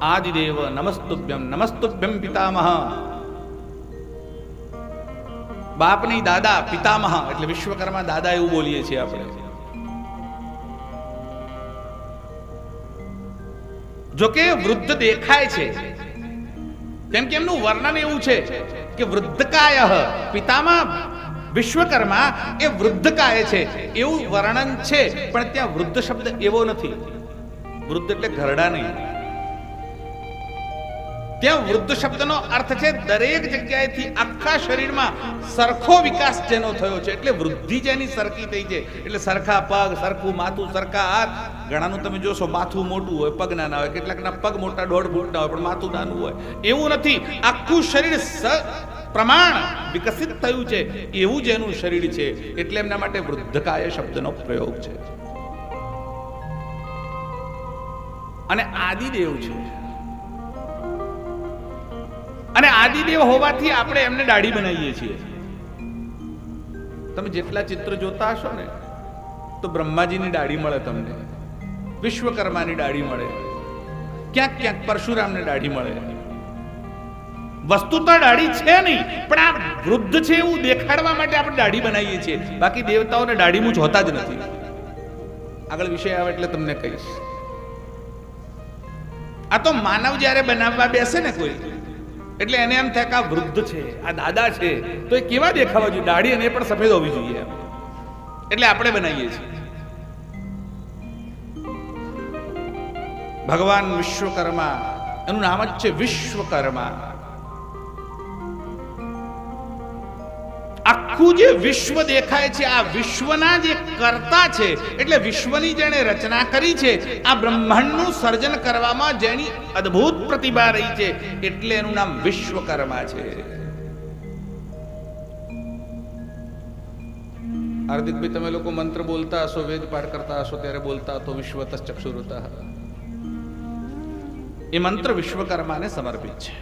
આદિદેવ નમસ્તુભ્યમ નમસ્તુભ્યમ પિતામહ બાપની દાદા પિતામહ એટલે વિશ્વકર્મા દાદા એવું બોલીએ છીએ આપણે. જો કે વૃદ્ધ દેખાય છે, કેમ કે એમનું વર્ણન એવું છે કે વૃદ્ધકાય પિતામાં વિશ્વકર્મા એ વૃદ્ધકાય છે, એવું વર્ણન છે, પણ ત્યાં વૃદ્ધ શબ્દ એવો નથી. વૃદ્ધ એટલે ઘરડા નહીં. ત્યાં વૃદ્ધ શબ્દનો અર્થ છે, દરેક જગ્યાએથી આખા શરીરમાં સરખો વિકાસ જેનો થયો છે, એટલે વૃદ્ધિ જેની સરખી થઈ છે, એટલે સરખા પગ, સરખું માથું, સરખા હાથ. ઘણાનું તમે જોશો, માથું મોટું હોય, પગ નાના હોય, કેટલાકના પગ મોટા, દોઢ ફૂટના હોય, પણ માથું નાનું હોય. એવું નથી. આખું શરીર પ્રમાણ વિકસિત થયું છે, એવું જેનું શરીર છે, એટલે એમના માટે વૃદ્ધકાય શબ્દનો પ્રયોગ છે. અને આદિદેવ છે. અને આદિદેવ હોવાથી આપણે એમને દાઢી બનાવીએ છીએ. તમે જેટલા ચિત્ર જોતા હશો ને, તો બ્રહ્માજીની દાઢી મળે તમને. વિશ્વકર્માની દાઢી મળે. ક્યાંક ક્યાંક પરશુરામને દાઢી મળે. વસ્તુ તો દાઢી છે નહીં, પણ આ વૃદ્ધ છે એવું દેખાડવા માટે આપણે દાઢી બનાવીએ છીએ. બાકી દેવતાઓને દાઢી મૂછ હોતા જ નથી. આગળ વિષય આવે એટલે તમને કહીશ. આ તો માનવ જ્યારે બનાવવા બેસે ને કોઈ એટલે એને એમ થાય કે આ વૃદ્ધ છે, આ દાદા છે, તો એ કેવા દેખાવા જોઈએ? દાઢી અને એ પણ સફેદ હોવી જોઈએ. એટલે આપણે બનાવીએ છીએ. ભગવાન વિશ્વકર્મા, એનું નામ જ છે વિશ્વકર્મા. આખું જે વિશ્વ દેખાય છે આ વિશ્વના જે કર્તા છે એટલે વિશ્વની જેણે રચના કરી છે આ બ્રહ્માંડનું સર્જન કરવામાં જેની અદ્ભુત પ્રતિભા રહી છે એટલે એનું નામ વિશ્વકર્મા છે. હાર્દિકભાઈ તમે લોકો મંત્ર બોલતા હશો વેદ પાઠ કરતા હશો ત્યારે બોલતા તો વિશ્વત ચક્ષુરુતા. એ મંત્ર વિશ્વકર્માને સમર્પિત છે.